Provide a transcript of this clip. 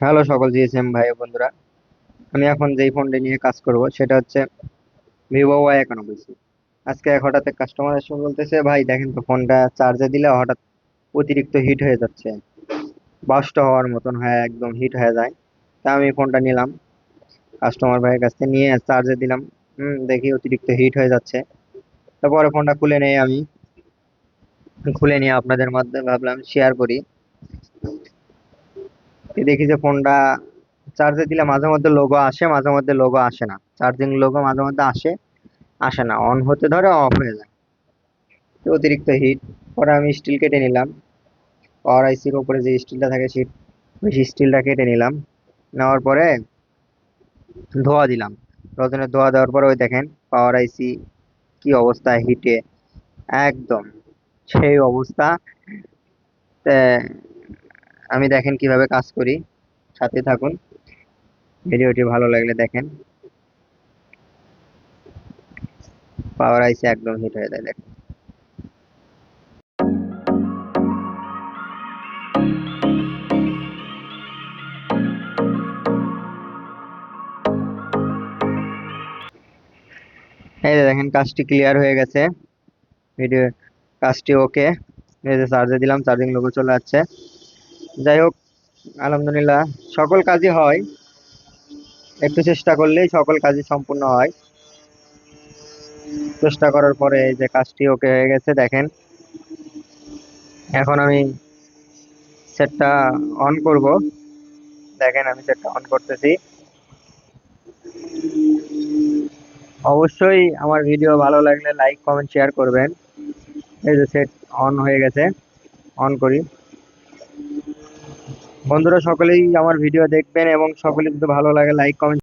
Hello সকল GSM ভাই বন্ধুরা। আমি এখন যেই ফোনটি নিয়ে কাজ করব, সেটা হচ্ছে ভিভো ওয়াই একানব্বই সি আজকে হঠাৎ কাস্টমার এসে বলতেছে, ভাই, দেখেন তো ফোনটা চার্জে দিলে হঠাৎ অতিরিক্ত হিট হয়ে যাচ্ছে। বাস্ট হওয়ার মতন হয়ে, একদম হিট হয়ে যায়। তা আমি ফোনটা নিলাম। কাস্টমার ভাইয়ের কাছ থেকে নিয়ে চার্জে দিলাম। হুম, দেখি অতিরিক্ত হিট হয়ে যাচ্ছে। তারপরে ফোনটা খুলে নেই আমি। খুলে নিয়ে আপনাদের মাধ্যমে ভাবলাম শেয়ার করি। দেখি যে ফোনটা চার্জে দিলে মাঝে মধ্যে লোগো আসে, মাঝে মধ্যে লোগো আসে না। চার্জিং লোগো মাঝে মধ্যে আসে আসে না। অন হতে ধরে অফ হয়ে যায়। তো অতিরিক্ত হিট পরে আমি স্টিল কেটে নিলাম। পাওয়ার আইসির ওপরে যে স্টিলটা থাকে সেই ওই স্টিলটা কেটে নিলাম। নেওয়ার পরে ধোয়া দিলাম। রজনে ধোয়া দেওয়ার পরে ওই দেখেন পাওয়ার আইসি কি অবস্থা হিটে একদম সেই অবস্থা। আমি দেখেন কীভাবে কাজ করি। সাথে থাকুন। ভিডিওটি ভালো লাগলে দেখেন। পাওয়ার আইসি একদম হিট হয়ে যায়, দেখেন। এই দেখেন, কাজটি ক্লিয়ার হয়ে গেছে। ভিডিও, কাজটি ওকে এই যে চার্জে দিলাম চার্জিং লোগো চলে যাচ্ছে যাই হোক, আলহামদুলিল্লাহ, সকল কাজই হয়। একটু চেষ্টা করলেই সকল কাজই সম্পূর্ণ হয়। চেষ্টা করার পরে এই যে কাজটি ওকে হয়ে গেছে, দেখেন। এখন আমি সেটটা অন করব। দেখেন, আমি সেটটা অন করতেছি। অবশ্যই আমার ভিডিও ভালো লাগলে লাইক কমেন্ট শেয়ার করবেন। এই যে সেট অন হয়ে গেছে অন করি। বন্ধুরা সকলেই আমার ভিডিও দেখবেন এবং সকলে যদি ভালো লাগে লাইক কমেন্ট